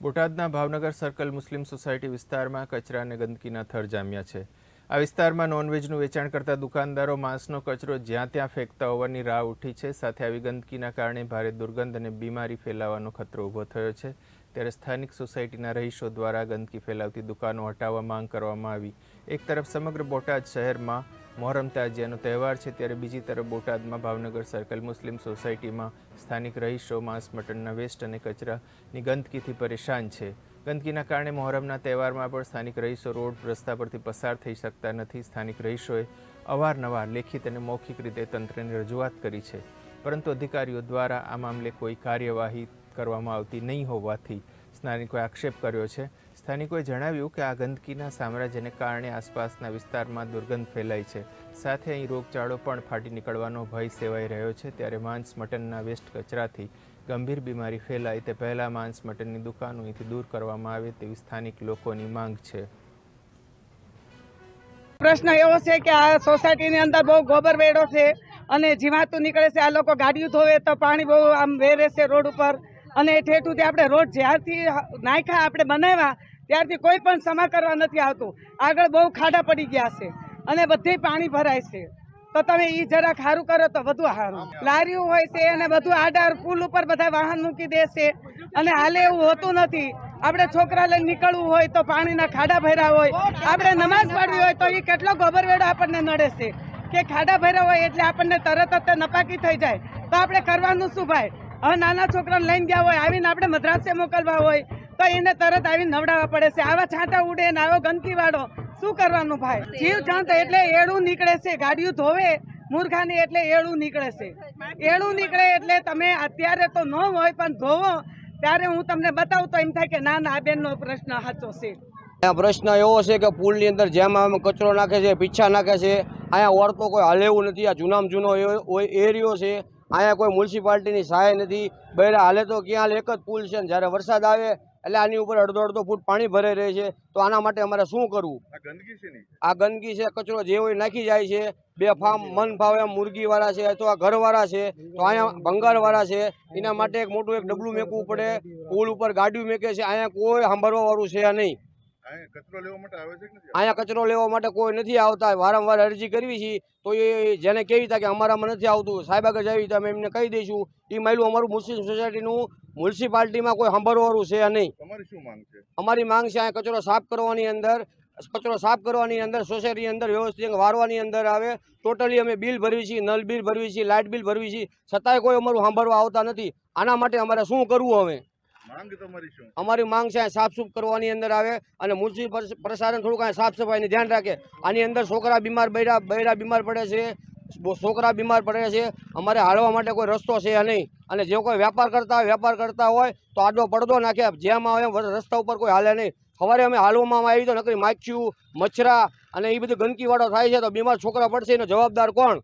બોટાદના ભાવનગર સર્કલ મુસ્લિમ સોસાયટી વિસ્તારમાં કચરા અને ગંદકીના થર જામ્યા છે. આ વિસ્તારમાં નોનવેજનું વેચાણ કરતા દુકાનદારો માંસનો કચરો જ્યાં ત્યાં ફેંકતા હોવાની રાહ ઉઠી છે. સાથે આવી ગંદકીના કારણે ભારે દુર્ગંધ અને બીમારી ફેલાવાનો ખતરો ઊભો થયો છે. ત્યારે સ્થાનિક સોસાયટીના રહીશો દ્વારા ગંદકી ફેલાવતી દુકાનો હટાવવા માંગ કરવામાં આવી. એક તરફ સમગ્ર બોટાદ શહેરમાં મોહરમ તાજિયાનો તહેવાર છે ત્યારે બીજી તરફ બોટાદમાં ભાવનગર સર્કલ મુસ્લિમ સોસાયટીમાં સ્થાનિક રહીશો, માંસ, મટનના વેસ્ટ અને કચરાની ગંદકીથી પરેશાન છે. ગંદકીના કારણે મોહરમના તહેવારમાં પણ સ્થાનિક રહીશો રોડ રસ્તા પરથી પસાર થઈ શકતા નથી. સ્થાનિક રહીશોએ અવારનવાર લેખિત અને મૌખિક રીતે તંત્રને રજૂઆત કરી છે. પરંતુ અધિકારીઓ દ્વારા આ મામલે કોઈ કાર્યવાહી કરવામાં આવતી નહીં હોવાથી સ્થાનિકોએ આક્ષેપ કર્યો છે. સ્થાનિકોએ જણાવ્યું કે આ ગંદકીના સામ્રાજ્યને કારણે આસપાસના વિસ્તારમાં દુર્ગંધ ફેલાય છે. સાથે અહીં રોગચાળો પણ ફાટી નીકળવાનો ભય સેવાઈ રહ્યો છે. ત્યારે માંસ મટનના વેસ્ટ કચરાથી ગંભીર બીમારી ફેલાય તે પહેલાં માંસ મટનની દુકાનો અહીંથી દૂર કરવામાં આવે તેવી સ્થાનિક લોકોની માંગ છે. પ્રશ્ન એવો છે કે આ સોસાયટીની અંદર બહુ ગોબર વેડો છે અને જીવાતું નીકળે છે. આ લોકો ગાડીઓ ધોવે તો પાણી બહુ આમ વેરે છે રોડ ઉપર. અને ઠેઠુંથી આપણે રોડ જ્યારથી નાખ્યા, આપણે બનાવ્યા ત્યારથી કોઈ પણ સમા કરવા નથી આવતું. આગળ બહુ ખાડા પડી ગયા છે અને બધે પાણી ભરાય છે. તો તમે એ જરાક સારું કરો તો વધુ સારું. લારીઓ હોય છે અને બધું આડાર પુલ ઉપર બધા વાહન મૂકી દે છે. અને હાલે એવું હોતું નથી. આપણે છોકરા લઈને નીકળવું હોય તો પાણીના ખાડા ભર્યા હોય. આપણે નમાઝ પાડવી હોય તો એ કેટલો ગોબરવેડો આપણને નડે છે. કે ખાડા ભર્યા હોય એટલે આપણને તરત જ નપાકી થઈ જાય. તો આપણે કરવાનું શું ભાઈ? હવે નાના છોકરાને લઈને ગયા હોય, આવીને આપણે મદ્રાસે મોકલવા હોય. તો એને તરત આવીને નવડાવવા પડે છે. આવા છાંટા ઉડે ને આવો ગંદકી વાળો. શું કરવાનું ભાઈ? જીવ જાણતો એટલે એળું નીકળે છે. ગાડીઓ ધોવે, મૂર્ખાની એટલે એળું નીકળે છે. એળું નીકળે એટલે તમે અત્યારે તો ન હોય, પણ ધોવો. ત્યારે હું તમને બતાવું તો એમ થાય કે ના ના, આ બેનનો પ્રશ્ન સાચો છે. પ્રશ્ન એવો છે કે પુલની અંદર જેમ આમ કચરો નાખે છે, પીછા નાખે છે, અહીંયા વળતો કોઈ હાલે એવું નથી. આ જૂનામાં જૂનો એરિયો છે. અહીંયા કોઈ મ્યુનિસિપાલિટીની સહાય નથી. બહેરા હાલે તો ક્યાં એક જ પુલ છે જ્યારે વરસાદ આવે એટલે આની ઉપર અડધો અડધો ફૂટ પાણી ભરાઈ રહે છે. તો આના માટે અમારે શું કરવું? આ ગંદકી છે નહીં આ ગંદકી છે કચરો જે હોય નાખી જાય છે. બે ફાર્મ મન ફાવે મુરગી મુરગીવાળા છે અથવા ઘરવાળા છે તો અહીંયા ભંગારવાળા છે. એના માટે એક મોટું એક ડબલું મેકવું પડે. પુલ ઉપર ગાડીઓ મેકે છે. અહીંયા કોઈ સાંભળવા વાળું છે નહીં. અહીંયા કચરો લેવા માટે આવે કોઈ નથી આવતા. વારંવાર અરજી કરવી છે. તો એ જેને કેવી હતા કે અમારામાં નથી આવતું. સાહેબ આગળ તો અમે એમને કહી દઈશું. એ માયલું અમારું મુસ્લિમ સોસાયટીનું મ્યુનિસિપાલિટીમાં કોઈ સાંભળવાનું છે નહીં. તમારી શું માંગ છે? અમારી માંગ છે અહીંયા કચરો સાફ કરવાની અંદર કચરો સાફ કરવાની અંદર સોસાયટીની અંદર વ્યવસ્થિત વારવાની અંદર આવે. ટોટલી અમે બિલ ભરવી છીએ નલ બિલ ભરવી છીએ લાઇટ બિલ ભરવી છીએ છતાંય કોઈ અમારું સાંભળવા આવતા નથી. આના માટે અમારે શું કરવું હવે? અમારી માંગ છે સાફ સુફ કરવાની અંદર આવે અને મ્યુનિસિપલ પ્રશાસન થોડુંક અહીંયા સાફ સફાઈનું ધ્યાન રાખે. આની અંદર છોકરા બીમાર બૈરા બૈરા બીમાર પડે છે છોકરા બીમાર પડે છે. અમારે હાલવા માટે કોઈ રસ્તો છે નહીં. અને જે કોઈ વેપાર કરતા હોય, વેપાર કરતા હોય, તો આડો પડદો નાખે. જેમ આવે રસ્તા ઉપર કોઈ હાલે નહીં. સવારે અમે હાલવામાં આવી તો નકરી માખ્યું, મચ્છરા અને એ બધું ગંદકીવાળો થાય છે તો બીમાર છોકરા પડશે એનો જવાબદાર કોણ?